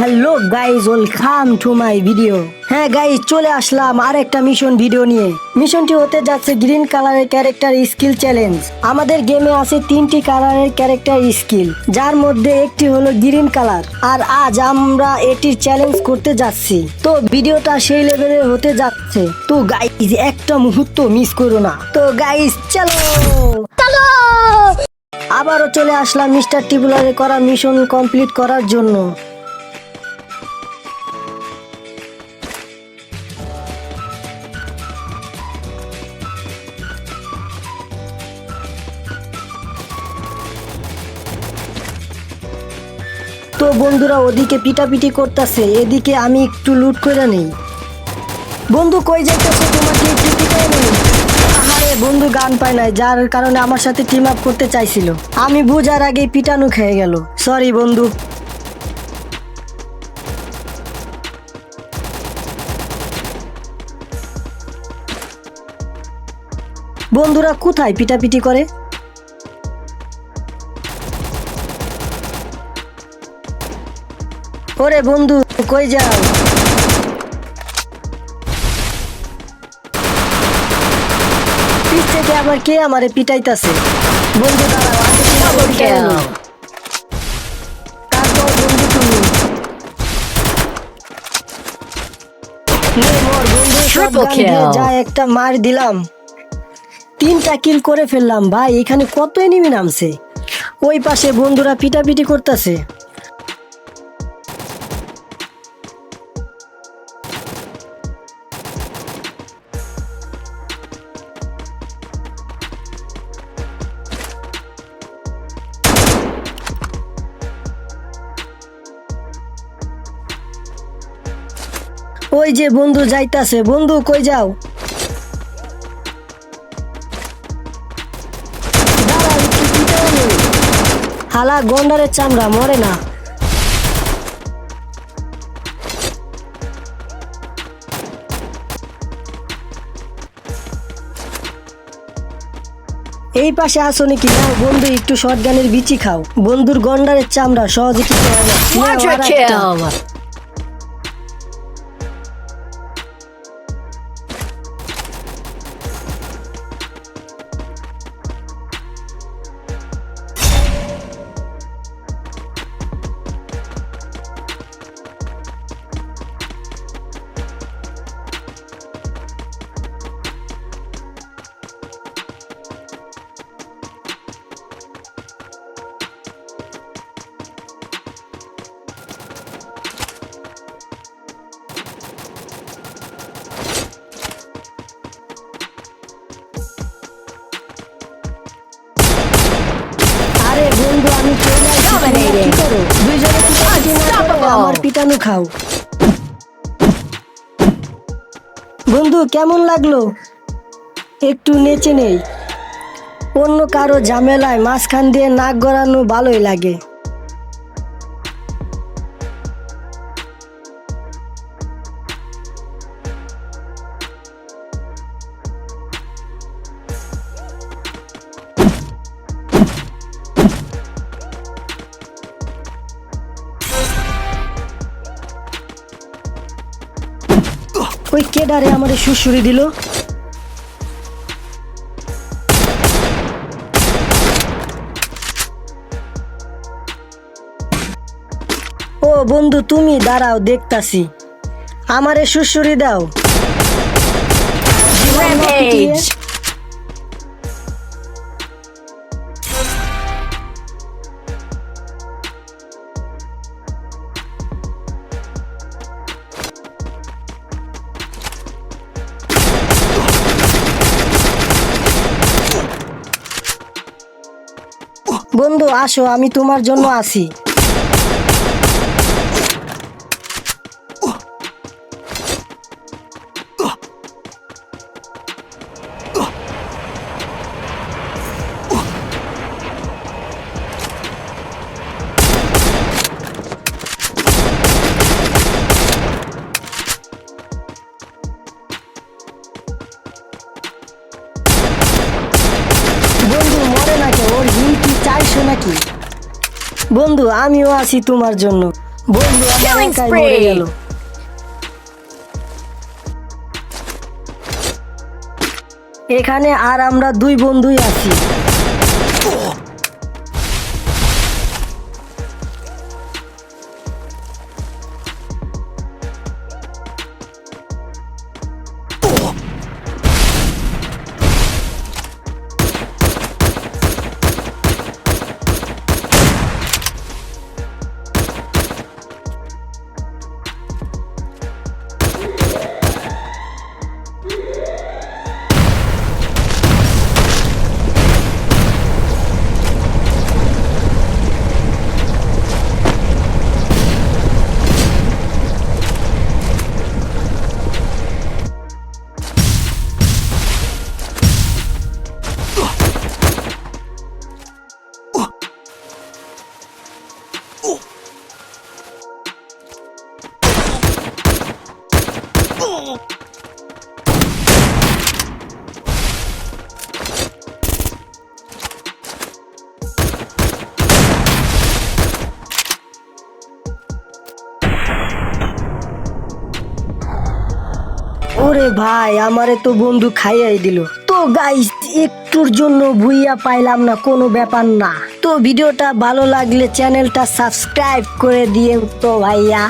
Hello guys welcome to my video হ্যাঁ guys চলে আসলাম আর একটা মিশন ভিডিও নিয়ে মিশনটি হতে যাচ্ছে গ্রিন কালারের ক্যারেক্টার স্কিল চ্যালেঞ্জ আমাদের গেমে আছে তিনটি কালারের ক্যারেক্টার স্কিল যার মধ্যে একটি হলো গ্রিন কালার আর আজ আমরা এটির চ্যালেঞ্জ করতে যাচ্ছি। তো ভিডিওটা সেই লেভেলের হতে যাচ্ছে। তো গাইজ একটা মুহূর্ত মিস করো না। তো গাইজ চলো। চলো। আবারও চলে আসলাম মিস্টার টিবুলারে করা মিশন কমপ্লিট করার জন্য। তো বন্ধুরা, ওদিকে পিটাপিটি করতেছে। এদিকে আমি একটু লুট করে নেই। বন্ধু, কই যাইতেছে তোমাকে? একটু পিটাই নেই। বন্ধু গান পায় নাই, যার কারণে আমার সাথে টিম আপ করতে চাইছিল। আমি বুঝার আগে পিটানো খেয়ে গেল। সরি বন্ধু। বন্ধুরা, কোথায় পিটাপিটি করে? ওরে বন্ধু কই যাও? পিছ থেকে আবার কে আমারে পিটাইতাছে? বন্ধু দাঁড়াও আগে। কার তুমি। যা একটা মার দিলাম। তিনটা কিল করে ফেললাম ভাই এখানে কত এনিমি নামছে? ওই পাশে বন্ধুরা পিটাপিটি করতেছে। ওই যে বন্ধু যাইতাছে। বন্ধু কই যাও। হালা গন্ডারের চামড়া মরে না। এই পাশে আসো নাকি? নাও বন্ধু একটু শর্ট গানের বিচি খাও। বন্ধুর গন্ডারের চামড়া সহজে কিছু খাও বন্ধু, কেমন লাগল? একটু নেচে নেই। অন্য কারও ঝামেলায় মাঝখান দিয়ে নাক গড়ানো ভালোই লাগে। কেডারে আমারে শুশুরি দিল। ও বন্ধু তুমি দাঁড়াও দেখতাছি। আমারে শুশুরি দাও। বন্ধু আসো আমি তোমার জন্য আছি চাইছো নাকি বন্ধু আমিও আছি তোমার জন্য। বন্ধু আমার! মরে গেল। এখানে আর আমরা দুই বন্ধুই আছি। ওরে ভাই, আমারে তো বন্ধু খাইয়াই দিল। তো গাইস একটুর জন্য ভুইয়া পাইলাম না, কোনো ব্যাপার না। তো ভিডিওটা ভালো লাগলে চ্যানেলটা সাবস্ক্রাইব করে দিয়ে তো ভাইয়া।